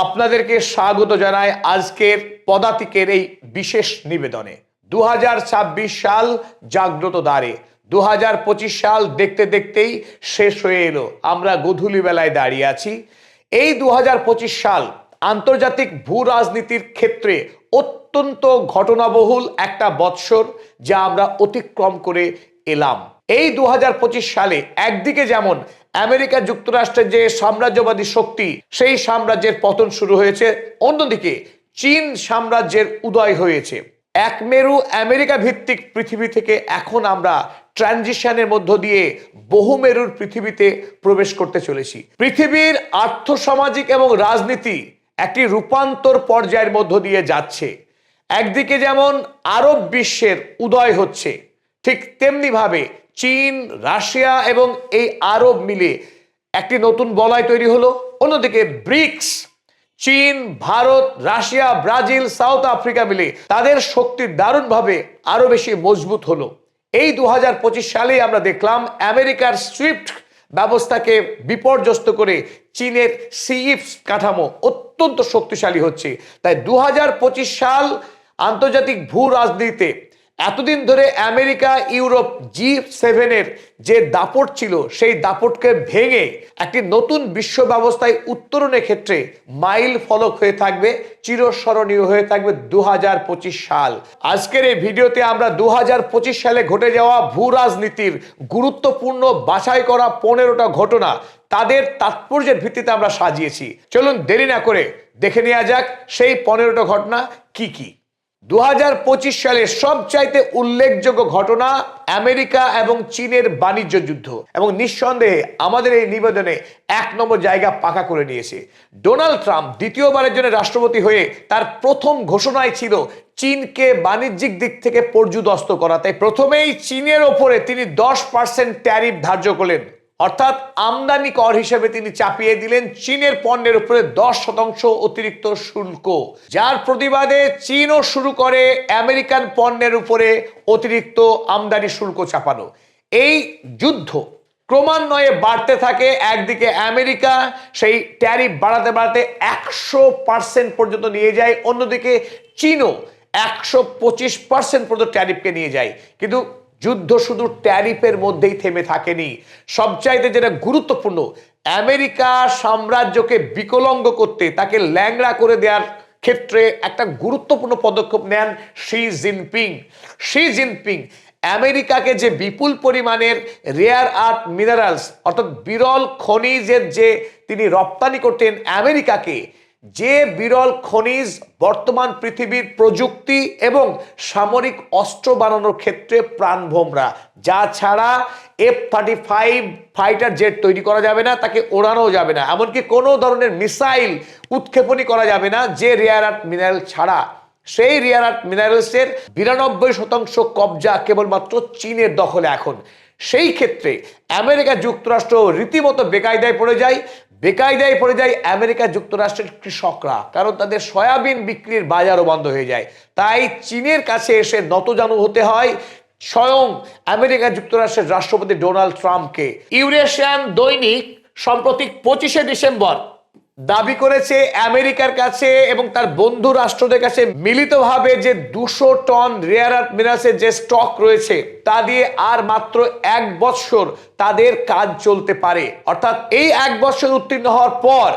আপনাদেরকে স্বাগত জানায় আজকের পদাতিকের এই বিশেষ নিবেদনে। দু হাজার ছাব্বিশ সাল জাগ্রত দ্বারে দু হাজার পঁচিশ সাল দেখতে দেখতেই শেষ হয়ে এলো। আমরা গধূলি বেলায় দাঁড়িয়ে আছি। এই দু হাজার পঁচিশ সাল আন্তর্জাতিক ভূ রাজনীতির ক্ষেত্রে অত্যন্ত ঘটনাবহুল একটা বৎসর যা আমরা অতিক্রম করে এলাম। এই দু হাজার পঁচিশ সালে একদিকে যেমন আমেরিকা যুক্তরাষ্ট্রের যে সাম্রাজ্যবাদী শক্তি, সেই সাম্রাজ্যের পতন শুরু হয়েছে। অন্যদিকে, চীন সাম্রাজ্যের উদয় হয়েছে। এক মেরু আমেরিকা ভিত্তিক পৃথিবী থেকে এখন আমরা ট্রানজিশনের মধ্য দিয়ে বহুমেরুর পৃথিবীতে প্রবেশ করতে চলেছি। পৃথিবীর আর্থসামাজিক এবং রাজনীতি একটি রূপান্তর পর্যায়ের মধ্য দিয়ে যাচ্ছে। একদিকে যেমন আরব বিশ্বের উদয় হচ্ছে, ঠিক তেমনিভাবে চীন, রাশিয়া এবং এই আরব মিলে একটি নতুন বলয় তৈরি হলো। অন্যদিকে ব্রিক্স, চীন, Bharat, Russia, Brazil, South Africa মিলে তাদের শক্তি দারুণভাবে আরও বেশি মজবুত হলো। এই দু হাজার সালেই আমরা দেখলাম আমেরিকার সুইফট ব্যবস্থাকে বিপর্যস্ত করে চীনের সিইপস কাঠামো অত্যন্ত শক্তিশালী হচ্ছে। তাই দু হাজার পঁচিশ সাল আন্তর্জাতিক ভূ রাজনীতিতে এতদিন ধরে আমেরিকা, ইউরোপ জি সেভেনের যে দাপট ছিল, সেই দাপটকে ভেঙে একটি নতুন বিশ্ব ব্যবস্থায় উত্তরণের ক্ষেত্রে মাইল ফলক হয়ে থাকবে, চিরস্মরণীয় হয়ে থাকবে দু হাজার পঁচিশ সাল। আজকের এই ভিডিওতে আমরা দু হাজার পঁচিশ সালে ঘটে যাওয়া ভূ রাজনীতির গুরুত্বপূর্ণ বাছাই করা পনেরোটা ঘটনা, তাদের তাৎপর্যের ভিত্তিতে আমরা সাজিয়েছি। চলুন দেরি না করে দেখে নেওয়া যাক সেই পনেরোটা ঘটনা কি কি। দু হাজার পঁচিশ সালের সবচাইতে উল্লেখযোগ্য ঘটনা আমেরিকা এবং চীনের বাণিজ্য যুদ্ধ। এবং নিঃসন্দেহে আমাদের এই নিবেদনে এক নম্বর জায়গা পাকা করে নিয়েছে। ডোনাল্ড ট্রাম্প দ্বিতীয়বারের জন্য রাষ্ট্রপতি হয়ে তার প্রথম ঘোষণায় ছিল চীনকে বাণিজ্যিক দিক থেকে পর্যুদস্ত করা। তাই প্রথমেই চীনের ওপরে তিনি দশ পার্সেন্ট ট্যারিফ ধার্য করলেন। অর্থাৎ আমদানি কর হিসেবে তিনি চাপিয়ে দিলেন চীনের পণ্যের উপরে দশ শতাংশ অতিরিক্ত শুল্ক, যার প্রতিবাদে চীনও শুরু করে আমেরিকান পণ্যের উপরে অতিরিক্ত আমদানি শুল্ক চাপানো। এই যুদ্ধ ক্রমান্বয়ে বাড়তে থাকে, একদিকে আমেরিকা সেই ট্যারিফ বাড়াতে বাড়াতে একশো পার্সেন্ট পর্যন্ত নিয়ে যায়, অন্যদিকে চীনও একশো পঁচিশ পার্সেন্ট পর্যন্ত ট্যারিফকে নিয়ে যায়। কিন্তু যুদ্ধ শুধু ট্যারিফের মধ্যেই থেমে থাকেনি। সবচাইতে যেটা গুরুত্বপূর্ণ, আমেরিকা সাম্রাজ্যকে বিকলঙ্গ করতে তাকে ল্যাংড়া করে দেওয়ার ক্ষেত্রে একটা গুরুত্বপূর্ণ পদক্ষেপ নেন শি জিনপিং। শি জিনপিং আমেরিকাকে যে বিপুল পরিমাণের রেয়ার আর্থ মিনারেলস অর্থাৎ বিরল খনিজের যে তিনি রপ্তানি করতেন আমেরিকাকে যে বিরল খনিজ বর্তমান পৃথিবীর প্রযুক্তি এবং সামরিক অস্ত্র বানানোর ক্ষেত্রে প্রাণভোমরা, যা ছাড়া F thirty five fighter jet তৈরি করা যাবে না, তাকে ওড়ানো যাবে না। এমনকি কোনো ধরনের মিসাইল উৎক্ষেপণই করা যাবে না, যে রেয়ার আর্থ মিনারেল ছাড়া। সেই রেয়ার আর্থ মিনারেলসের বিরানব্বই শতাংশ কবজা কেবলমাত্র চীনের দখলে এখন। সেই ক্ষেত্রে আমেরিকা যুক্তরাষ্ট্র রীতিমতো বেকায়দায় পড়ে যায় বেকায়দায় পড়ে যায় আমেরিকা যুক্তরাষ্ট্রের কৃষকরা, কারণ তাদের সয়াবিন বিক্রির বাজারও বন্ধ হয়ে যায়। তাই চীনের কাছে এসে নতজানু হতে হয় স্বয়ং আমেরিকা যুক্তরাষ্ট্রের রাষ্ট্রপতি ডোনাল্ড ট্রাম্পকে। ইউরেশিয়ান দৈনিক সম্প্রতি পঁচিশে ডিসেম্বর দাবি করেছে আমেরিকার কাছে এবং তার বন্ধু রাষ্ট্রদের কাছে মিলিতভাবে যে দুশো টন রেয়ার আর্থ মিনারেলসের যে স্টক রয়েছে, তা দিয়ে আর মাত্র এক বৎসর তাদের কাজ চলতে পারে। অর্থাৎ এই এক বছর উত্তীর্ণ হওয়ার পর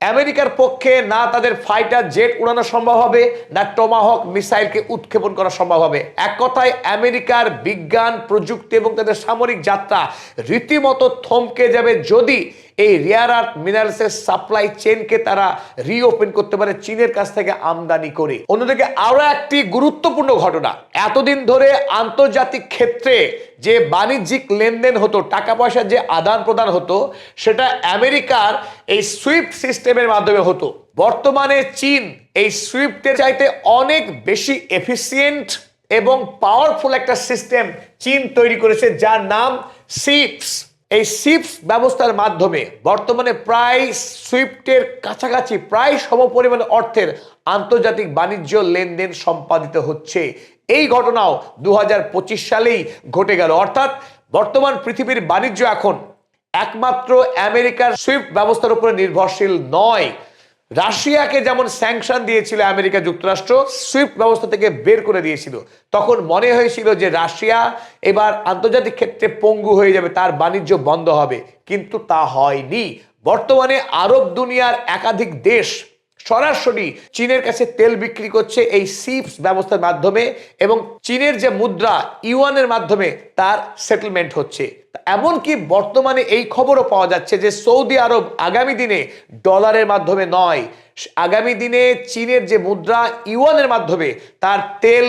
আমেরিকার পক্ষে না তাদের ফাইটার জেট উড়ানো সম্ভব হবে, না টমাহক মিসাইলকে উৎক্ষেপণ করা সম্ভব হবে। এক কথায়, আমেরিকার বিজ্ঞান, প্রযুক্তি এবং তাদের সামরিক যাত্রা রীতিমতো থমকে যাবে যদি এই রেয়ার আর্থ মিনারেলসের সাপ্লাই চেনকে তারা রিওপেন করতে পারে চীনের কাছ থেকে আমদানি করে। অন্যদিকে আরও একটি গুরুত্বপূর্ণ ঘটনা, এতদিন ধরে আন্তর্জাতিক ক্ষেত্রে যে বাণিজ্যিক লেনদেন হতো টাকা পয়সার যে আদান প্রদান হতো, সেটা আমেরিকার এই সুইফট সিস্টেমের মাধ্যমে হতো। বর্তমানে চীন এই সুইফটের চাইতে অনেক বেশি এফিসিয়েন্ট এবং পাওয়ারফুল একটা সিস্টেম চীন তৈরি করেছে, যার নাম সিপস এই সিপস ব্যবস্থার মাধ্যমে বর্তমানে প্রায় সুইফটের কাছাকাছি প্রায় সমপরিমাণ অর্থের আন্তর্জাতিক বাণিজ্য লেনদেন সম্পাদিত হচ্ছে। এই ঘটনাও দু হাজার পঁচিশ সালেই ঘটে গেল। অর্থাৎ বর্তমান পৃথিবীর বাণিজ্য এখন একমাত্র আমেরিকার সুইফট ব্যবস্থার উপরে নির্ভরশীল নয়। রাশিয়াকে যেমন স্যাংশন দিয়েছিল আমেরিকা যুক্তরাষ্ট্র সুইফট ব্যবস্থা থেকে বের করে দিয়েছিল। তখন মনে হয়েছিল যে রাশিয়া এবার আন্তর্জাতিক ক্ষেত্রে পঙ্গু হয়ে যাবে, তার বাণিজ্য বন্ধ হবে। কিন্তু তা হয়নি। বর্তমানে আরব দুনিয়ার একাধিক দেশ সরাসরি চীনের কাছে তেল বিক্রি করছে এই সিপস ব্যবস্থার মাধ্যমে এবং চীনের যে মুদ্রা ইউয়ানের মাধ্যমে তার সেটেলমেন্ট হচ্ছে। এমনকি বর্তমানে এই খবরও পাওয়া যাচ্ছে যে সৌদি আরব আগামী দিনে ডলারের মাধ্যমে নয়, আগামী দিনে চীনের যে মুদ্রা ইউয়ানের মাধ্যমে তার তেল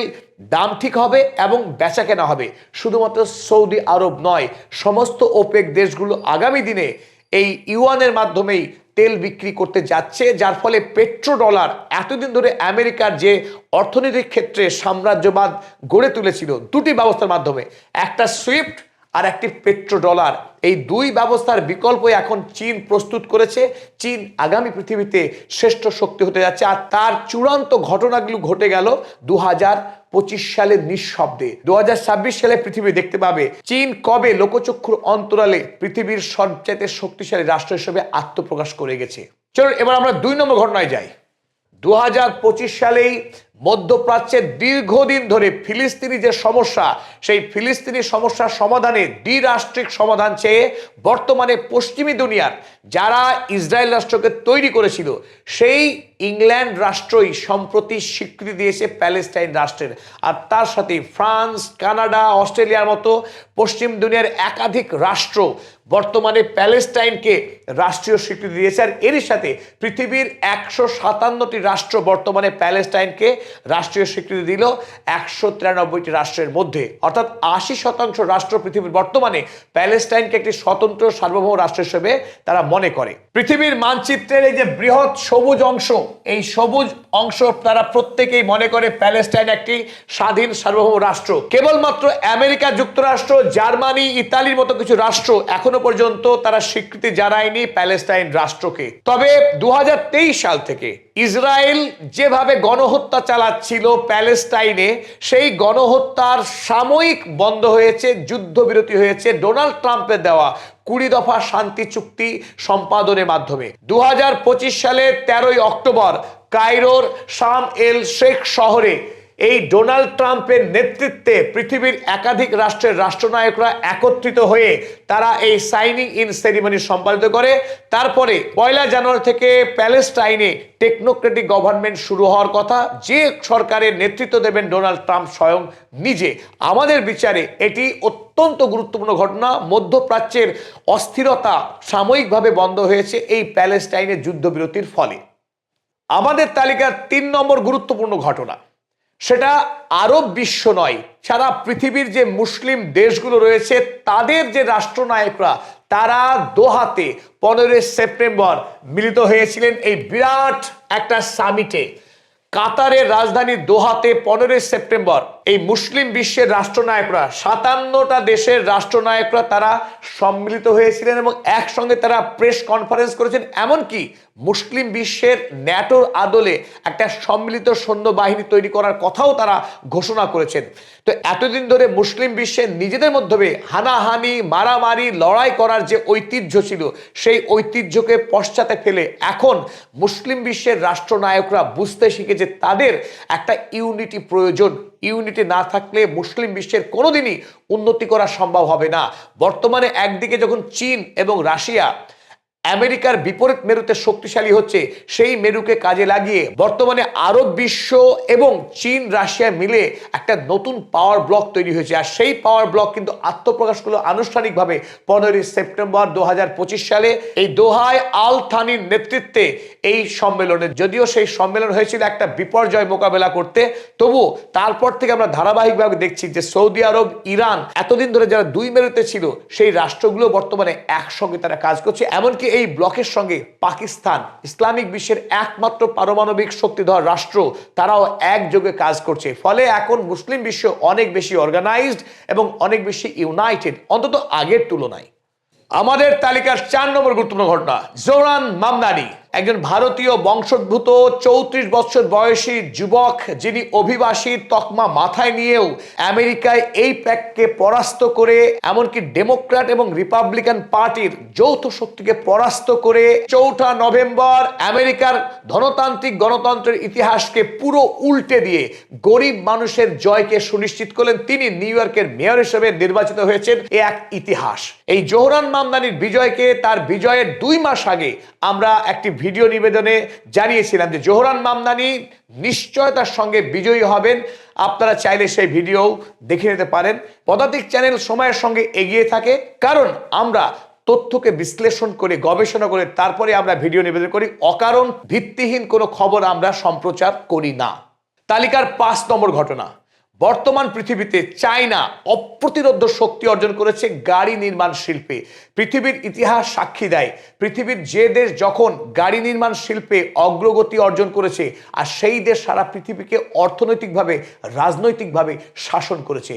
দাম ঠিক হবে এবং বেচা কেনা হবে। শুধুমাত্র সৌদি আরব নয়, সমস্ত ওপেক দেশগুলো আগামী দিনে এই ইউয়ানের মাধ্যমেই তেল বিক্রি করতে যাচ্ছে, যার ফলে পেট্রো ডলার এতদিন ধরে আমেরিকার যে অর্থনৈতিক ক্ষেত্রে সাম্রাজ্যবাদ গড়ে তুলেছিল দুটি ব্যবস্থার মাধ্যমে। একটা সুইফট আর একটি পেট্রো ডলার এই দুই ব্যবস্থার বিকল্প এখন চীন প্রস্তুত করেছে। চীন আগামী পৃথিবীতে শ্রেষ্ঠ শক্তি হতে যাচ্ছে আর তার চূড়ান্ত ঘটনাগুলো ঘটে গেল দু হাজার পঁচিশ সালের নিঃশব্দে। দু হাজার ছাব্বিশ সালে পৃথিবী দেখতে পাবে চীন কবে লোকচক্ষুর অন্তরালে পৃথিবীর সবচাইতে শক্তিশালী রাষ্ট্র হিসেবে আত্মপ্রকাশ করে গেছে। চলুন, এবার আমরা দুই নম্বর ঘটনায় যাই। দু হাজার পঁচিশ সালেই মধ্যপ্রাচ্যের দীর্ঘদিন ধরে ফিলিস্তিনি যে সমস্যা, সেই ফিলিস্তিনি সমস্যার সমাধানে দ্বিরাষ্ট্রিক সমাধান চেয়ে বর্তমানে পশ্চিমী দুনিয়ার যারা ইসরায়েল রাষ্ট্রকে তৈরি করেছিল, সেই ইংল্যান্ড রাষ্ট্রই সম্প্রতি স্বীকৃতি দিয়েছে প্যালেস্টাইন রাষ্ট্রের। আর তার সাথে ফ্রান্স, কানাডা, অস্ট্রেলিয়ার মতো পশ্চিম দুনিয়ার একাধিক রাষ্ট্র বর্তমানে প্যালেস্টাইনকে রাষ্ট্রীয় স্বীকৃতি দিয়েছে আর এরই সাথে পৃথিবীর একশো সাতান্নটি রাষ্ট্র বর্তমানে প্যালেস্টাইনকে রাষ্ট্রীয় স্বীকৃতি দিল, একশো তিরানব্বইটি রাষ্ট্রের মধ্যে। অর্থাৎ আশি শতাংশ রাষ্ট্র পৃথিবীর বর্তমানে প্যালেস্টাইনকে একটি স্বতন্ত্র সার্বভৌম রাষ্ট্র হিসেবে তারা মনে করে। পৃথিবীর মানচিত্রের এই যে বৃহৎ সবুজ অংশ, এই সবুজ অংশ তারা প্রত্যেকেই মনে করে প্যালেস্টাইন একটি স্বাধীন সার্বভৌম রাষ্ট্র। কেবলমাত্র আমেরিকা যুক্তরাষ্ট্র, জার্মানি, ইতালির মতো কিছু রাষ্ট্র এখনও পর্যন্ত তারা স্বীকৃতি জানায়নি প্যালেস্টাইন রাষ্ট্রকে। তবে দু সাল থেকে ইসরায়েল যেভাবে গণহত্যা চালাচ্ছিল প্যালেস্টাইনে, সেই গণহত্যার সাময়িক বন্ধ হয়েছে, যুদ্ধবিরতি হয়েছে, ডোনাল্ড ট্রাম্পের দেওয়া কুড়ি দফা শান্তি চুক্তি সম্পাদনের মাধ্যমে। দু হাজার পঁচিশ সালে তেরোই অক্টোবর কায়রোর শাম এল শেখ শহরে এই ডোনাল্ড ট্রাম্পের নেতৃত্বে পৃথিবীর একাধিক রাষ্ট্রের রাষ্ট্রনায়করা একত্রিত হয়ে তারা এই সাইনিং ইন সেরিমনি সম্পাদিত করে। তারপরে পয়লা জানুয়ারি থেকে প্যালেস্টাইনে টেকনোক্রেটিক গভর্নমেন্ট শুরু হওয়ার কথা। যে সরকারের নেতৃত্ব দেবেন ডোনাল্ড ট্রাম্প স্বয়ং নিজে। আমাদের বিচারে এটি অত্যন্ত গুরুত্বপূর্ণ ঘটনা। মধ্যপ্রাচ্যের অস্থিরতা সাময়িকভাবে বন্ধ হয়েছে এই প্যালেস্টাইনের যুদ্ধবিরতির ফলে। আমাদের তালিকার তিন নম্বর গুরুত্বপূর্ণ ঘটনা। সেটা আরব বিশ্ব নয়, সারা পৃথিবীর যে মুসলিম দেশগুলো রয়েছে, তাদের যে রাষ্ট্রনায়করা, তারা দোহাতে পনেরোই সেপ্টেম্বর মিলিত হয়েছিলেন এই বিরাট একটা সামিটে। কাতারের রাজধানী দোহাতে পনেরোই সেপ্টেম্বর এই মুসলিম বিশ্বের রাষ্ট্রনায়করা, সাতান্নটা দেশের রাষ্ট্রনায়করা তারা সম্মিলিত হয়েছিলেন এবং একসঙ্গে তারা প্রেস কনফারেন্স করেছেন। এমনকি মুসলিম বিশ্বের ন্যাটোর আদলে একটা সম্মিলিত সৈন্যবাহিনী তৈরি করার কথাও তারা ঘোষণা করেছেন। তো এতদিন ধরে মুসলিম বিশ্বের নিজেদের মধ্যে হানাহানি, মারামারি, লড়াই করার যে ঐতিহ্য ছিল, সেই ঐতিহ্যকে পশ্চাতে ফেলে এখন মুসলিম বিশ্বের রাষ্ট্রনায়করা বুঝতে শিখেছে তাদের একটা ইউনিটি প্রয়োজন। ইউনিটি না থাকলে মুসলিম বিশ্বের কোনোদিনই উন্নতি করা সম্ভব হবে না। বর্তমানে একদিকে যখন চীন এবং রাশিয়া আমেরিকার বিপরীত মেরুতে শক্তিশালী হচ্ছে, সেই মেরুকে কাজে লাগিয়ে বর্তমানে আরব বিশ্ব এবং চীন, রাশিয়া মিলে একটা নতুন পাওয়ার ব্লক তৈরি হয়েছে। আর সেই পাওয়ার ব্লক কিন্তু আত্মপ্রকাশ করল আনুষ্ঠানিকভাবে পনেরোই সেপ্টেম্বর দু হাজার পঁচিশ সালে। এই দোহায় আল থানির নেতৃত্বে এই সম্মেলনে, যদিও সেই সম্মেলন হয়েছিল একটা বিপর্যয় মোকাবেলা করতে, তবু তারপর থেকে আমরা ধারাবাহিকভাবে দেখছি যে সৌদি আরব, ইরান এতদিন ধরে যারা দুই মেরুতে ছিল, সেই রাষ্ট্রগুলো বর্তমানে একসঙ্গে তারা কাজ করছে। এমনকি এই ব্লকের সঙ্গে পাকিস্তান, ইসলামিক বিশ্বের একমাত্র পারমাণবিক শক্তিধর রাষ্ট্র, তারাও একযোগে কাজ করছে। ফলে এখন মুসলিম বিশ্ব অনেক বেশি অর্গানাইজড এবং অনেক বেশি ইউনাইটেড অন্তত আগের তুলনায়। আমাদের তালিকার চার নম্বর গুরুত্বপূর্ণ ঘটনা জোরান মামদানি। একজন ভারতীয় বংশোদ্ভূত চৌত্রিশ বছর বয়সী যুবক যিনি অভিবাসীর তকমা মাথায় নিয়েও আমেরিকায় এই প্যাককে পরাস্ত করে, এমনকি ডেমোক্র্যাট এবং রিপাবলিকান পার্টির যৌথ শক্তিকে পরাস্ত করে চৌঠা নভেম্বর আমেরিকার ধনতান্ত্রিক গণতন্ত্রের ইতিহাসকে পুরো উল্টে দিয়ে গরিব মানুষের জয়কে সুনিশ্চিত করলেন। তিনি নিউ ইয়র্কের মেয়র হিসেবে নির্বাচিত হয়েছেন এ এক ইতিহাস। এই জোহরান মামদানির বিজয়কে তার বিজয়ের দুই মাস আগে আমরা একটি ভিডিও নিবেদনে জানিয়েছিলাম যে জোহরান মামদানি নিশ্চয়তার সঙ্গে বিজয়ী হবেন। আপনারা চাইলে সেই ভিডিও দেখে নিতে পারেন। পদাতিক চ্যানেল সময়ের সঙ্গে এগিয়ে থাকে। কারণ আমরা তথ্যকে বিশ্লেষণ করে, গবেষণা করে, তারপরে আমরা ভিডিও নিবেদন করি। অকারণ ভিত্তিহীন কোনো খবর আমরা সম্প্রচার করি না। তালিকার পাঁচ নম্বর ঘটনা। বর্তমান পৃথিবীতে চায়না অপ্রতিরোধ শক্তি অর্জন করেছে গাড়ি নির্মাণ শিল্পে। পৃথিবীর ইতিহাস সাক্ষী দেয়, পৃথিবীর যে দেশ যখন গাড়ি নির্মাণ শিল্পে অগ্রগতি অর্জন করেছে, আর সেই দেশ সারা পৃথিবীকে অর্থনৈতিকভাবে, রাজনৈতিকভাবে শাসন করেছে।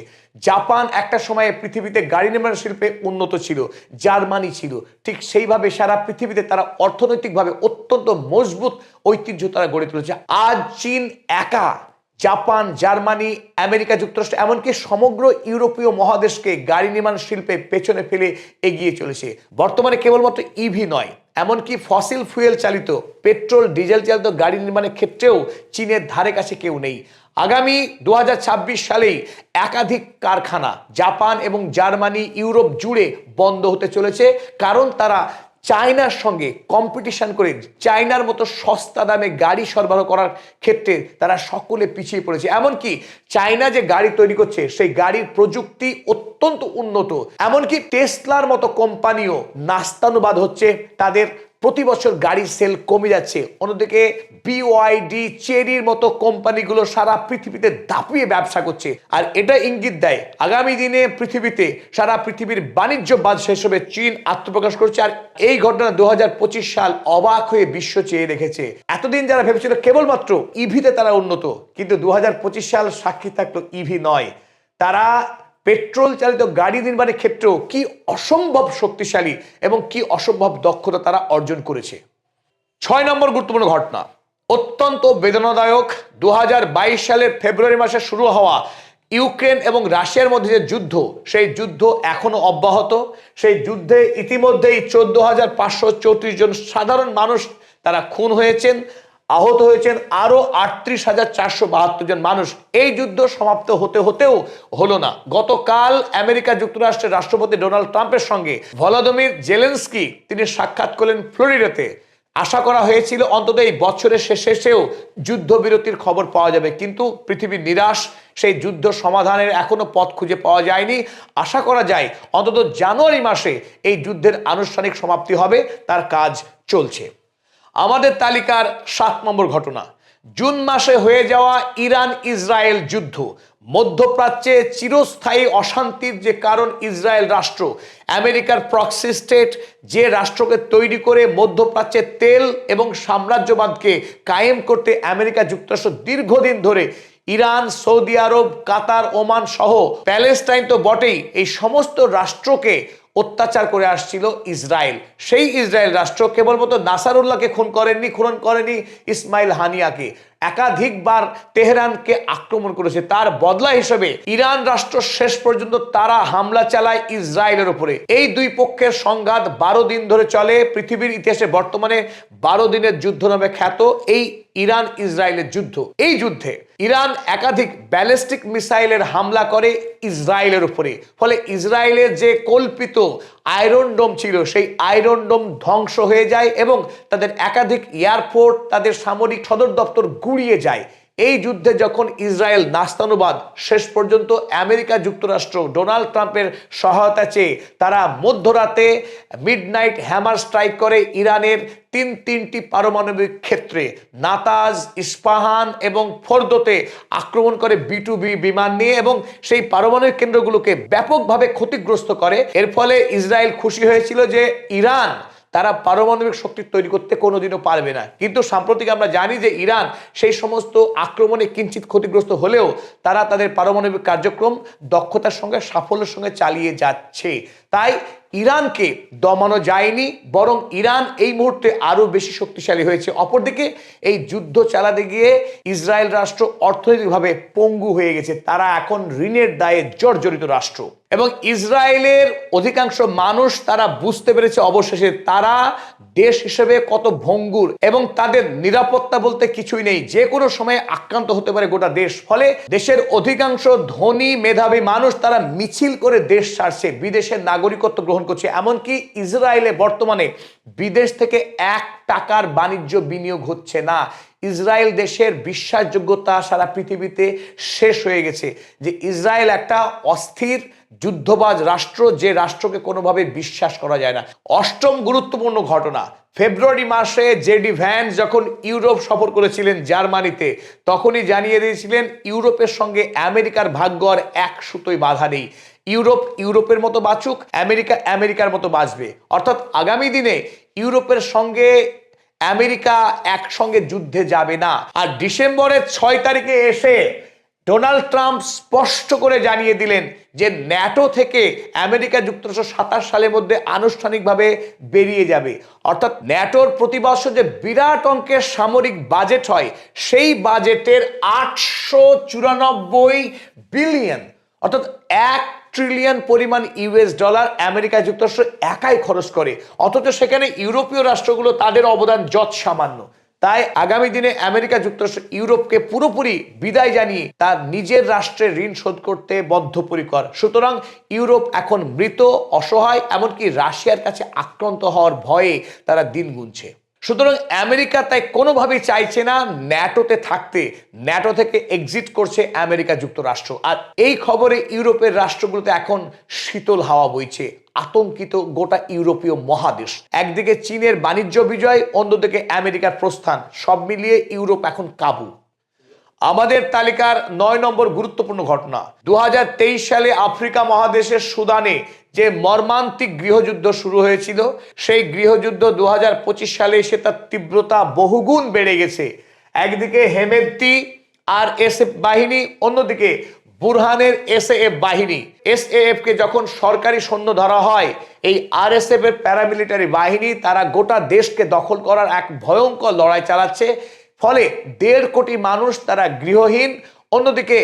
জাপান একটা সময়ে পৃথিবীতে গাড়ি নির্মাণ শিল্পে উন্নত ছিল, জার্মানি ছিল। ঠিক সেইভাবে সারা পৃথিবীতে তারা অর্থনৈতিকভাবে অত্যন্ত মজবুত ঐতিহ্য তারা গড়ে তুলেছে। আজ চীন একা জাপান, জার্মানি, আমেরিকা, যুক্তরাষ্ট্র, এমনকি সমগ্র ইউরোপীয় মহাদেশকে গাড়ি নির্মাণ শিল্পে পেছনে ফেলে এগিয়ে চলেছে। বর্তমানে কেবলমাত্র ইভি নয়, এমনকি ফসিল ফুয়েল চালিত, পেট্রোল, ডিজেল চালিত গাড়ি নির্মাণের ক্ষেত্রেও চীনের ধারে কাছে কেউ নেই। আগামী দু হাজার ছাব্বিশ সালেই একাধিক কারখানা জাপান এবং জার্মানি, ইউরোপ জুড়ে বন্ধ হতে চলেছে, কারণ তারা চায়নার সঙ্গে কম্পিটিশন করে চায়নার মতো সস্তা দামে গাড়ি সরবরাহ করার ক্ষেত্রে তারা সকলে পিছিয়ে পড়েছে। এমনকি চায়না যে গাড়ি তৈরি করছে, সেই গাড়ির প্রযুক্তি অত্যন্ত উন্নত। এমনকি টেসলার মতো কোম্পানিও নাস্তানুবাদ হচ্ছে তাদের প্রতি বছর গাড়ির সেল কমে যাচ্ছে। অন্যদিকে বিওয়াইডি চেরির মতো কোম্পানিগুলো সারা পৃথিবীতে দাপিয়ে ব্যবসা করছে। আর এটা ইঙ্গিত দেয়, আগামী দিনে পৃথিবীতে সারা পৃথিবীর বাণিজ্য বাদশা হিসেবে চীন আত্মপ্রকাশ করছে। আর এই ঘটনা দু হাজার পঁচিশ সাল অবাক হয়ে বিশ্ব চেয়ে রেখেছে। এতদিন যারা ভেবেছিল কেবলমাত্র ইভিতে তারা উন্নত, কিন্তু দু হাজার পঁচিশ সাল সাক্ষী থাকল ইভি নয়। তারা পেট্রোল চালিত গাড়ি নির্মাণের ক্ষেত্রেও কি অসম্ভব শক্তিশালী এবং কি অসম্ভব দক্ষতা তারা অর্জন করেছে? ছয় নম্বর গুরুত্বপূর্ণ ঘটনা। অত্যন্ত বেদনাদায়ক দু হাজার বাইশ সালের ফেব্রুয়ারি মাসে শুরু হওয়া ইউক্রেন এবং রাশিয়ার মধ্যে যে যুদ্ধ, সেই যুদ্ধ এখনও অব্যাহত। সেই যুদ্ধে ইতিমধ্যেই চোদ্দ হাজার পাঁচশো চৌত্রিশ জন সাধারণ মানুষ তারা খুন হয়েছেন। আহত হয়েছেন আরও আটত্রিশ হাজার চারশো বাহাত্তর জন মানুষ। এই যুদ্ধ সমাপ্ত হতে হতেও হলো না। গতকাল আমেরিকা যুক্তরাষ্ট্রের রাষ্ট্রপতি ডোনাল্ড ট্রাম্পের সঙ্গে ভলাদমির জেলেন্সকি তিনি সাক্ষাৎ করলেন ফ্লোরিডাতে। আশা করা হয়েছিল অন্তত এই বছরের শেষে এসেও যুদ্ধবিরতির খবর পাওয়া যাবে। কিন্তু পৃথিবীর নিরাশ, সেই যুদ্ধ সমাধানের এখনও পথ খুঁজে পাওয়া যায়নি। আশা করা যায় অন্তত জানুয়ারি মাসে এই যুদ্ধের আনুষ্ঠানিক সমাপ্তি হবে, তার কাজ চলছে। আমাদের তালিকার সাত নম্বর ঘটনা। জুন মাসে হয়ে যাওয়া ইরান ইসরায়েল যুদ্ধ। মধ্যপ্রাচ্যে চিরস্থায়ী অশান্তির যে কারণ ইসরায়েল রাষ্ট্র, আমেরিকার প্রক্সি স্টেট, যে রাষ্ট্রকে তৈরি করে মধ্যপ্রাচ্যে তেল এবং সাম্রাজ্যবাদকে কায়েম করতে আমেরিকা যুক্তরাষ্ট্র দীর্ঘদিন ধরে Iran, Saudi Arab, Qatar, Oman সহ প্যালেস্টাইন তো বটেই, এই সমস্ত রাষ্ট্রকে অত্যাচার করে আসছিল ইসরায়েল। সেই ইসরায়েল রাষ্ট্র কেবলমাত্র নাসারুল্লাহকে খুন করেননি, খুন করেনি ইসমাইল হানিয়াকে। একাধিকবার তেহরানকে আক্রমণ করেছে। তার বদলা হিসেবে ইরান রাষ্ট্র শেষ পর্যন্ত তারা হামলা চালায় ইসরায়েলের উপরে। এই দুই পক্ষের সংঘাত বারো দিন ধরে চলে। পৃথিবীর ইতিহাসে বর্তমানে বারো দিনের যুদ্ধ নামে খ্যাত এই ইরান ইসরায়েলের যুদ্ধ। এই যুদ্ধে ইরান একাধিক ব্যালিস্টিক মিসাইলের হামলা করে ইসরায়েলের উপরে। ফলে ইসরায়েলের যে কল্পিত আয়রন ডোম ছিল, সেই আয়রন ডোম ধ্বংস হয়ে যায় এবং তাদের একাধিক এয়ারপোর্ট, তাদের সামরিক সদর দপ্তর গুড়িয়ে যায়। এই যুদ্ধে যখন ইসরায়েল নাস্তানুবাদ, শেষ পর্যন্ত আমেরিকা যুক্তরাষ্ট্র ডোনাল্ড ট্রাম্পের সহায়তা চেয়ে তারা মধ্যরাতে মিডনাইট হ্যামার স্ট্রাইক করে ইরানের তিন তিনটি পারমাণবিক ক্ষেত্রে নাতাজ, ইস্পাহান এবং ফোর্দোতে আক্রমণ করে বি টু বি বিমান নিয়ে এবং সেই পারমাণবিক কেন্দ্রগুলোকে ব্যাপকভাবে ক্ষতিগ্রস্ত করে। এর ফলে ইসরায়েল খুশি হয়েছিল যে ইরান তারা পারমাণবিক শক্তি তৈরি করতে কোনোদিনও পারবে না। কিন্তু সাম্প্রতিক আমরা জানি যে ইরান সেই সমস্ত আক্রমণে কিঞ্চিত ক্ষতিগ্রস্ত হলেও তারা তাদের পারমাণবিক কার্যক্রম দক্ষতার সঙ্গে সাফল্যের সঙ্গে চালিয়ে যাচ্ছে। তাই ইরানকে দমানো যায়নি, বরং ইরান এই মুহূর্তে আরও বেশি শক্তিশালী হয়েছে। অপরদিকে, এই যুদ্ধ চালাতে গিয়ে ইসরায়েল রাষ্ট্র অর্থনৈতিকভাবে পঙ্গু হয়ে গেছে। তারা এখন ঋণের দায়ে জর্জরিত রাষ্ট্র। এবং ইসরায়েলের অধিকাংশ মানুষ তারা বুঝতে পেরেছে, অবশেষে তারা দেশ হিসেবে কত ভঙ্গুর। এবং তাদের নিরাপত্তা বলতে কিছুই নেই। যে কোনো সময় আক্রান্ত হতে পারে গোটা দেশ। ফলে দেশের অধিকাংশ ধনী, মেধাবী মানুষ তারা মিছিল করে দেশ ছাড়ছে। বিদেশের নাগরিকত্ব গ্রহণ করছে, এমনকি ইসরায়েলে বর্তমানে বিদেশ থেকে এক টাকার বাণিজ্য বিনিয়োগ হচ্ছে না। ইসরায়েল দেশের বিশ্বাসযোগ্যতা সারা পৃথিবীতে শেষ হয়ে গেছে। যে ইসরায়েল একটা অস্থির, যুদ্ধবাজ রাষ্ট্র, যে রাষ্ট্রকে কোনোভাবে বিশ্বাস করা যায় না। অষ্টম গুরুত্বপূর্ণ ঘটনা, ফেব্রুয়ারি মাসে জেডি ভ্যান্স যখন ইউরোপ সফর করেছিলেন জার্মানিতে, তখনই জানিয়ে দিয়েছিলেন, ইউরোপের সঙ্গে আমেরিকার ভাগ্য আর এক সুতোই বাধা নেই। ইউরোপ ইউরোপের মতো বাঁচুক, আমেরিকা আমেরিকার মতো বাঁচবে। অর্থাৎ আগামী দিনে ইউরোপের সঙ্গে আমেরিকা একসঙ্গে যুদ্ধে যাবে না। আর ডিসেম্বরের ছয় তারিখে এসে ডোনাল্ড ট্রাম্প স্পষ্ট করে জানিয়ে দিলেন যে ন্যাটো থেকে আমেরিকা যুক্তরাষ্ট্র সাতাশ সালের মধ্যে আনুষ্ঠানিকভাবে বেরিয়ে যাবে। অর্থাৎ ন্যাটোর প্রতি বছর যে বিরাট অঙ্কের সামরিক বাজেট হয়, সেই বাজেটের আটশো চুরানব্বই বিলিয়ন, অর্থাৎ এক ট্রিলিয়ন পরিমাণ ইউএস ডলার আমেরিকা যুক্তরাষ্ট্র একাই খরচ করে। অথচ সেখানে ইউরোপীয় রাষ্ট্রগুলো তাদের অবদান যৎ সামান্য। তাই আগামী দিনে আমেরিকা যুক্তরাষ্ট্র ইউরোপকে পুরোপুরি বিদায় জানিয়ে তার নিজের রাষ্ট্রের ঋণ শোধ করতে বদ্ধপরিকর। সুতরাং ইউরোপ এখন মৃত, অসহায়, এমনকি রাশিয়ার কাছে আক্রান্ত হওয়ার ভয়ে তারা দিন গুনছে। সুতরাং আমেরিকা তাই কোনোভাবেই চাইছে না ন্যাটোতে থাকতে। ন্যাটো থেকে এক্সিট করছে আমেরিকা যুক্তরাষ্ট্র। আর এই খবরে ইউরোপের রাষ্ট্রগুলোতে এখন শীতল হাওয়া বইছে, আতঙ্কিত গোটা ইউরোপীয় মহাদেশ। একদিকে চীনের বাণিজ্য বিজয়, অন্যদিকে আমেরিকার প্রস্থান, সব মিলিয়ে ইউরোপ এখন কাবু। আমাদের তালিকার নয় নম্বর গুরুত্বপূর্ণ ঘটনা দু হাজার তেইশ সালে আফ্রিকা মহাদেশের সুদানে যে মর্মান্তিক গৃহযুদ্ধ শুরু হয়েছিল, সেই গৃহযুদ্ধ দুহাজার পঁচিশ সালে এসে তার তীব্রতা বহুগুণ বেড়ে গেছে। একদিকে হেমেদ্তি আর এসএফ বাহিনী, অন্যদিকে বুরহানের এসএএফ বাহিনী। এসএএফ কে যখন সরকারি সৈন্য ধরা হয়, এই আরএসএফ এর প্যারামিলিটারি বাহিনী তারা গোটা দেশকে দখল করার এক ভয়ঙ্কর লড়াই চালাচ্ছে। ফলে দেড় কোটি মানুষ তারা গৃহহীন, অন্যদিকে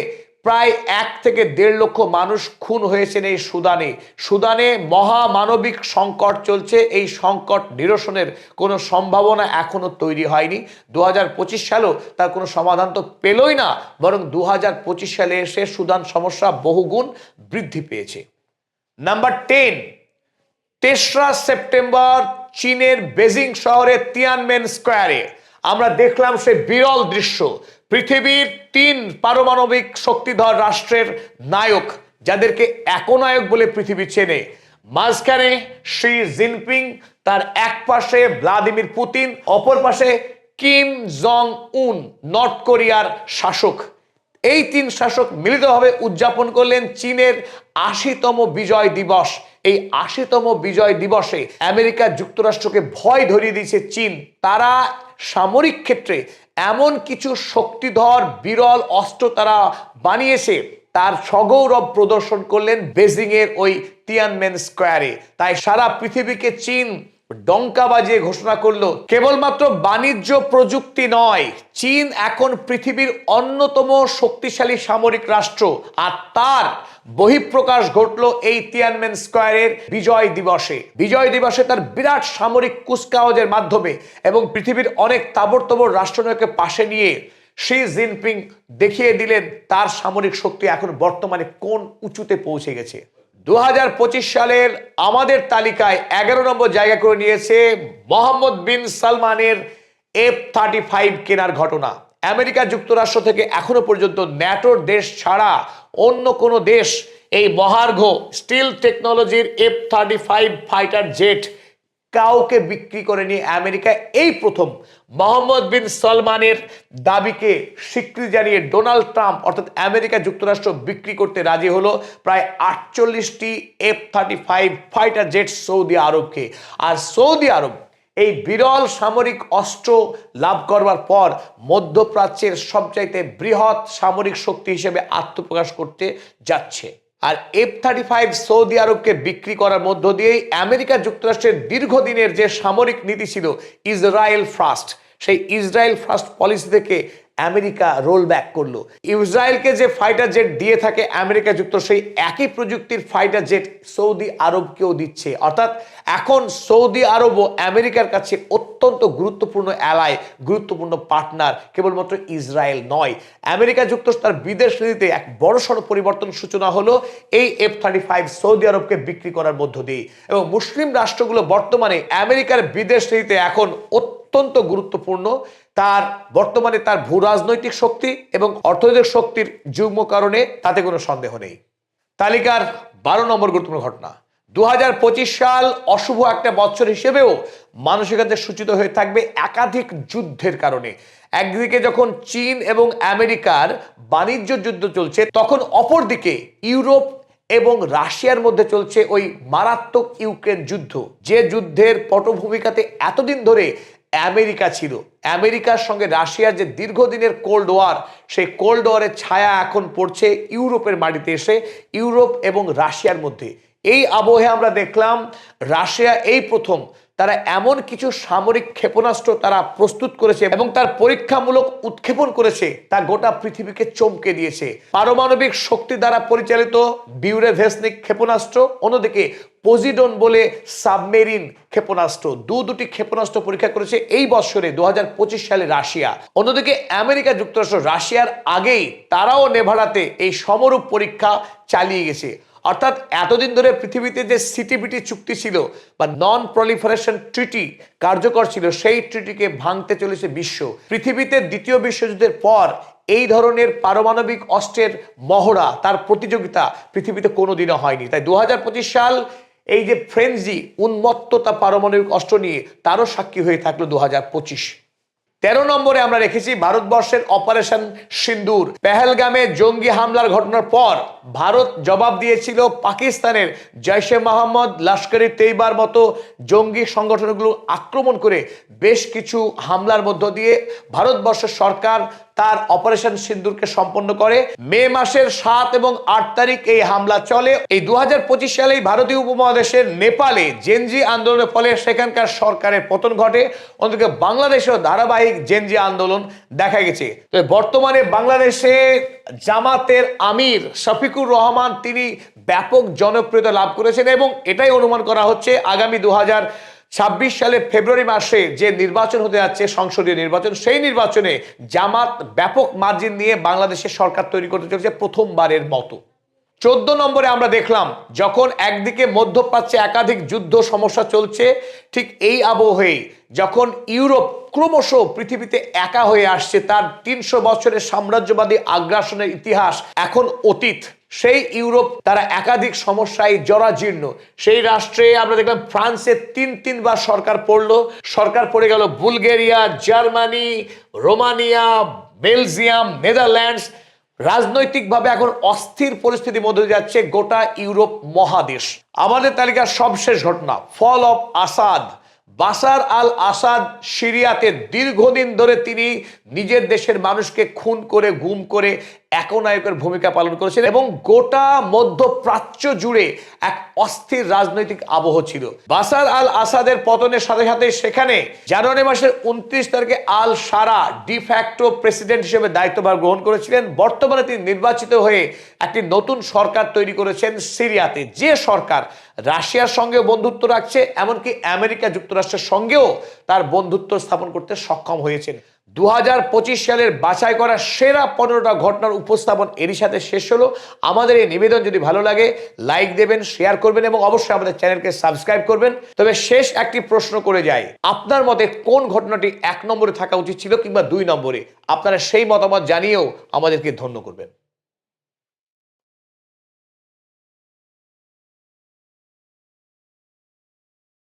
প্রায় এক থেকে দেড় লক্ষ মানুষ খুন হয়েছেন এই সুদানে। সুদানে মহামানবিক সংকট চলছে। এই সংকট নিরসনের কোনো সম্ভাবনা এখনও তৈরি হয়নি। দু হাজার পঁচিশ সালেও তার কোনো সমাধান তো পেলই না, বরং দু হাজার পঁচিশ সালে এসে সুদান সমস্যা বহুগুণ বৃদ্ধি পেয়েছে। নাম্বার টেন, তেসরা সেপ্টেম্বর চীনের বেজিং শহরের তিয়ানমেন স্কোয়ারে। আমরা দেখলাম সে বিরল দৃশ্য। পৃথিবীর তিন পারমাণবিক শক্তিধর রাষ্ট্রের নায়ক, যাদেরকে একনায়ক বলে পৃথিবী চেনে। মাঝখানে শি জিনপিং, তার এক পাশে ভ্লাদিমির পুতিন, অপর পাশে কিম জং উন নর্থ কোরিয়ার শাসক। এই তিন শাসক মিলিতভাবে উদযাপন করলেন চীনের আশিতম বিজয় দিবস। এই আশিতম বিজয় দিবসে আমেরিকা যুক্তরাষ্ট্রকে ভয় ধরিয়ে দিয়েছে চীন। তারা সামরিক ক্ষেত্রে এমন কিছু শক্তিধর, বিরল অস্ত্র তারা বানিয়েছে, তার সগৌরব প্রদর্শন করলেন বেজিং এর ওই তিয়ানমেন স্কোয়ারে তাই সারা পৃথিবীকে চীন ডঙ্কা বাজিয়ে ঘোষণা করল। কেবলমাত্র বাণিজ্য প্রযুক্তি নয়, চীন এখন পৃথিবীর অন্যতম শক্তিশালী সামরিক রাষ্ট্র। আর তার বহিঃপ্রকাশ ঘটলো এই তিয়ানমেন স্কোয়ারের বিজয় দিবসে। বিজয় দিবসে তার বিরাট সামরিক কুচকাওয়াজের মাধ্যমে এবং পৃথিবীর অনেক তাবড় রাষ্ট্রনায়ককে পাশে নিয়ে শি জিনপিং দেখিয়ে দিলেন তার সামরিক শক্তি এখন বর্তমানে কোন উঁচুতে পৌঁছে গেছে। দু হাজার পঁচিশ সালের আমাদের তালিকায় এগারো নম্বর জায়গা করে নিয়েছে মোহাম্মদ বিন সালমানের এফ থার্টি ফাইভ কেনার ঘটনা। আমেরিকা যুক্তরাষ্ট্র থেকে এখনও পর্যন্ত ন্যাটোর দেশ ছাড়া অন্য কোনো দেশ এই মহার্ঘ স্টিল টেকনোলজির F thirty five fighter jet কাউকে বিক্রি করেনি আমেরিকা। এই প্রথম মোহাম্মদ বিন সলমানের দাবিকে স্বীকৃতি জানিয়ে ডোনাল্ড ট্রাম্প, অর্থাৎ আমেরিকা যুক্তরাষ্ট্র বিক্রি করতে রাজি হলো প্রায় আটচল্লিশটি F thirty five fighter jet Saudi আরবকে। আর সৌদি আরব এই বিরল সামরিক অস্ত্র লাভ করবার পর মধ্যপ্রাচ্যের সবচাইতে বৃহৎ সামরিক শক্তি হিসেবে আত্মপ্রকাশ করতে যাচ্ছে। আর এফ থার্টি ফাইভ সৌদি আরবকে বিক্রি করার মধ্য দিয়েই আমেরিকা যুক্তরাষ্ট্রের দীর্ঘদিনের যে সামরিক নীতি ছিল, ইসরায়েল ফার্স্ট সেই ইসরায়েল ফার্স্ট পলিসি থেকে আমেরিকা রোল ব্যাক করল। ইসরায়েলকে যে ফাইটার জেট দিয়ে থাকে আমেরিকা যুক্ত সেই একই প্রযুক্তির ফাইটার জেট সৌদি আরবকেও দিচ্ছে। অর্থাৎ এখন সৌদি আরব ও আমেরিকার কাছে অত্যন্ত গুরুত্বপূর্ণ অ্যালাই গুরুত্বপূর্ণ পার্টনার কেবলমাত্র ইসরায়েল নয়। আমেরিকা যুক্তরাষ্ট্র তার বিদেশ নীতিতে এক বড়সড় পরিবর্তন সূচনা হলো। এই এফ থার্টি ফাইভ সৌদি আরবকে বিক্রি করার মধ্য দিয়ে। এবং মুসলিম রাষ্ট্রগুলো বর্তমানে আমেরিকার বিদেশ নীতিতে এখন অত্যন্ত গুরুত্বপূর্ণ। তার বর্তমানে তার ভূ রাজনৈতিক শক্তি এবং অর্থনৈতিক শক্তির যুগ্ম কারণে তাতে কোনো সন্দেহ নেই। তালিকার বারো নম্বর গুরুত্বপূর্ণ ঘটনা। দু হাজার পঁচিশ সাল অশুভ একটা বছর হিসেবেও মানুষের কাছে সূচিত হয়ে থাকবে একাধিক যুদ্ধের কারণে। একদিকে যখন চীন এবং আমেরিকার বাণিজ্য যুদ্ধ চলছে, তখন অপরদিকে ইউরোপ এবং রাশিয়ার মধ্যে চলছে ওই মারাত্মক ইউক্রেন যুদ্ধ। যে যুদ্ধের পটভূমিকাতে এতদিন ধরে আমেরিকা ছিল। আমেরিকার সঙ্গে রাশিয়ার যে দীর্ঘদিনের কোল্ড ওয়ার, সেই কোল্ড ওয়ারের ছায়া এখন পড়ছে ইউরোপের মাটিতে এসে। ইউরোপ এবং রাশিয়ার মধ্যে। এই আবহে আমরা দেখলাম রাশিয়া এই প্রথম। তারা এমন কিছু সামরিক ক্ষেপণাস্ত্র তারা প্রস্তুত করেছে এবং তার পরীক্ষামূলক উৎক্ষেপণ করেছে, তা গোটা পৃথিবীকে চমকে দিয়েছে। পারমাণবিক শক্তি দ্বারা পরিচালিত বিউরেভেসনিক ক্ষেপণাস্ত্র, অন্যদিকে পজিডন বলে সাবমেরিন ক্ষেপণাস্ত্র, দু দুটি ক্ষেপণাস্ত্র পরীক্ষা করেছে এই বছরে দু সালে রাশিয়া। অন্যদিকে আমেরিকা যুক্তরাষ্ট্র, রাশিয়ার আগেই তারাও নেভাড়াতে এই সমরূপ পরীক্ষা চালিয়ে গেছে। অর্থাৎ এতদিন ধরে পৃথিবীতে যে সিটিবিটি চুক্তি ছিল বা নন প্রলিফারেশন ট্রিটি কার্যকর ছিল, সেই ট্রিটিকে ভাঙতে চলেছে বিশ্ব। পৃথিবীতে দ্বিতীয় বিশ্বযুদ্ধের পর এই ধরনের পারমাণবিক অস্ত্রের মহড়া, তার প্রতিযোগিতা পৃথিবীতে কোনোদিনও হয়নি। তাই দু হাজার পঁচিশ সাল এই যে ফ্রেঞ্জি উন্মত্ততা পারমাণবিক অস্ত্র নিয়ে তারও সাক্ষী হয়ে থাকল দু হাজার পঁচিশ। তেরো নম্বরে আমরা রেখেছি ভারতবর্ষের অপারেশন সিন্দুর। পেহেলগামে জঙ্গি হামলার ঘটনার পর ভারত জবাব দিয়েছিল পাকিস্তানের জৈশে মোহাম্মদ লস্করি তেইবার মতো জঙ্গি সংগঠনগুলো আক্রমণ করে বেশ কিছু হামলার মধ্য দিয়ে ভারতবর্ষের সরকার তার অপারেশন সিন্দুরকে সম্পন্ন করে মে মাসের সাত এবং আট তারিখ এই হামলা চলে। এই দুহাজার পঁচিশ সালেই ভারতীয় উপমহাদেশের নেপালে জেনজি আন্দোলনের ফলে সেখানকার সরকারের পতন ঘটে। অন্যদিকে বাংলাদেশেও ধারাবাহিক জেনজি আন্দোলন দেখা গেছে। তো বর্তমানে বাংলাদেশে জামাতের আমির শফিকুর রহমান তিনি ব্যাপক জনপ্রিয়তা লাভ করেছেন এবং এটাই অনুমান করা হচ্ছে আগামী দু হাজার ছাব্বিশ সালে ফেব্রুয়ারি মাসে যে নির্বাচন হতে যাচ্ছে, সংসদীয় নির্বাচন, সেই নির্বাচনে জামাত ব্যাপক মার্জিন নিয়ে বাংলাদেশের সরকার তৈরি করতে চলেছে প্রথমবারের মতো। চোদ্দ নম্বরে আমরা দেখলাম, যখন একদিকে মধ্যপ্রাচ্যে একাধিক যুদ্ধ সমস্যা চলছে, ঠিক এই আবহেই যখন ইউরোপ ক্রমশ পৃথিবীতে একা হয়ে আসছে, তার তিনশো বছরের সাম্রাজ্যবাদী আগ্রাসনের ইতিহাস এখন অতীত। সেই ইউরোপ তারা একাধিক সমস্যায় জরাজীর্ণ। সেই রাষ্ট্রে আমরা দেখলাম ফ্রান্সের তিন, তিনবার সরকার পড়ল। সরকার পড়ে গেল Bulgaria, Germany, Romania, Belgium, Netherlands. রাজনৈতিকভাবে এখন অস্থির পরিস্থিতির মধ্যে যাচ্ছে গোটা ইউরোপ মহাদেশ। আমাদের তালিকার সবশেষ ঘটনা ফল অফ আসাদ বাসার আল আসাদ সিরিয়াতে দীর্ঘদিন ধরে তিনি নিজের দেশের মানুষকে খুন করে, গুম করে একনায়কের ভূমিকা পালন করেছেন এবং গোটা মধ্যপ্রাচ্য জুড়ে এক অস্থির রাজনৈতিক আবহ ছিল। বাসার আল আসাদের পতনের সাথে সাথে সেখানে জানুয়ারি মাসের উনত্রিশ তারিখে আল সারা ডিফ্যাক্টো প্রেসিডেন্ট হিসেবে দায়িত্বভার গ্রহণ করেছিলেন। বর্তমানে তিনি নির্বাচিত হয়ে একটি নতুন সরকার তৈরি করেছেন সিরিয়াতে। যে সরকার রাশিয়ার সঙ্গে বন্ধুত্ব রাখছে, এমনকি আমেরিকা যুক্তরাষ্ট্রের সঙ্গেও তার বন্ধুত্ব স্থাপন করতে সক্ষম হয়েছেন। দু হাজার পঁচিশ সালের বাছাই করা সেরা পনেরোটা ঘটনার উপস্থাপন এরই সাথে শেষ হলো। আমাদের এই নিবেদন যদি ভালো লাগে, লাইক দেবেন শেয়ার করবেন এবং অবশ্যই আমাদের চ্যানেলকে সাবস্ক্রাইব করবেন। তবে শেষ একটি প্রশ্ন করে যাই। আপনার মতে কোন ঘটনাটি এক নম্বরে থাকা উচিত ছিল কিংবা দুই নম্বরে? আপনারা সেই মতামত জানিয়েও আমাদেরকে ধন্য করবেন।